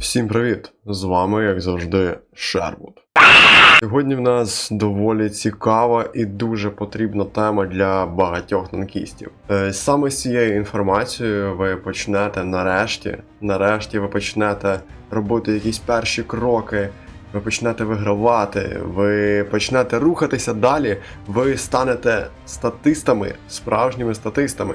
Всім привіт! З вами, як завжди, Шервуд. Сьогодні в нас доволі цікава і дуже потрібна тема для багатьох танкістів. Е, Саме з цією інформацією ви почнете нарешті, нарешті ви почнете робити якісь перші кроки, ви почнете вигравати, ви почнете рухатися далі, ви станете статистами, справжніми статистами.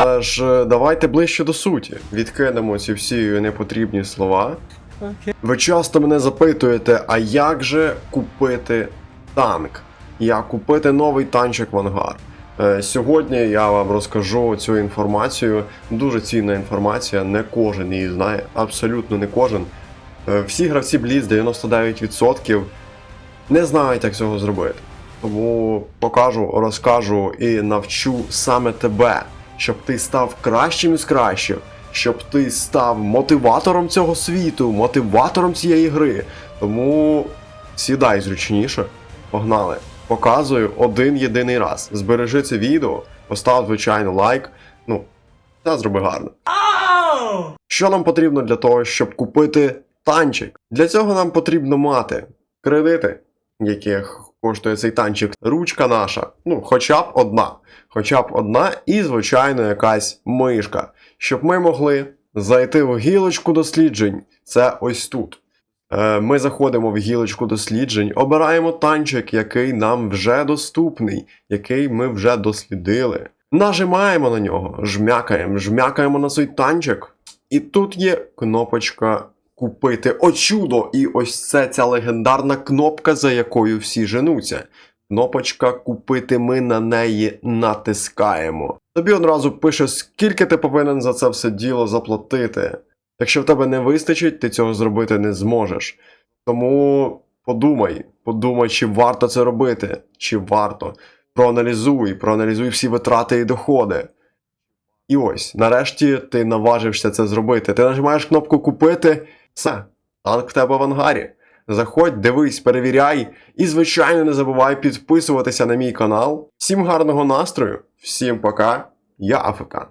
Але ж е, давайте ближче до суті. Відкинемо ці всі непотрібні слова. Ви часто мене запитуєте, а як же купити танк? Як купити новий танчик в ангар? Е, Сьогодні я вам розкажу цю інформацію. Дуже цінна інформація, не кожен її знає, абсолютно не кожен. Е, Всі гравці Blitz 99% не знають, як цього зробити. Тому покажу, розкажу і навчу саме тебе, щоб ти став кращим із кращих, щоб ти став мотиватором цього світу, мотиватором цієї гри. Тому сідай зручніше, погнали. Показую один єдиний раз. Збережи це відео, постав, звичайно, лайк. Ну, та зроби гарно. Що нам потрібно для того, щоб купити танчик? Для цього нам потрібно мати кредити, яких коштує цей танчик, ручка наша, ну, хоча б одна. Хоча б одна і, звичайно, якась мишка, щоб ми могли зайти в гілочку досліджень. Це ось тут. Е, Ми заходимо в гілочку досліджень, обираємо танчик, який нам вже доступний, який ми вже дослідили. Нажимаємо на нього, жмякаємо, жмякаємо на цей танчик. І тут є кнопочка купити. О чудо! І ось це ця легендарна кнопка, за якою всі женуться. Кнопочка купити, ми на неї натискаємо. Тобі одразу пише, скільки ти повинен за це все діло заплатити. Якщо в тебе не вистачить, ти цього зробити не зможеш. Тому подумай, подумай, чи варто це робити, чи варто. Проаналізуй, проаналізуй всі витрати і доходи. І ось, нарешті ти наважився це зробити. Ти нажимаєш кнопку купити, все, танк в тебе в ангарі. Заходь, дивись, перевіряй. І, звичайно, не забувай підписуватися на мій канал. Всім гарного настрою, всім пока, я АФК.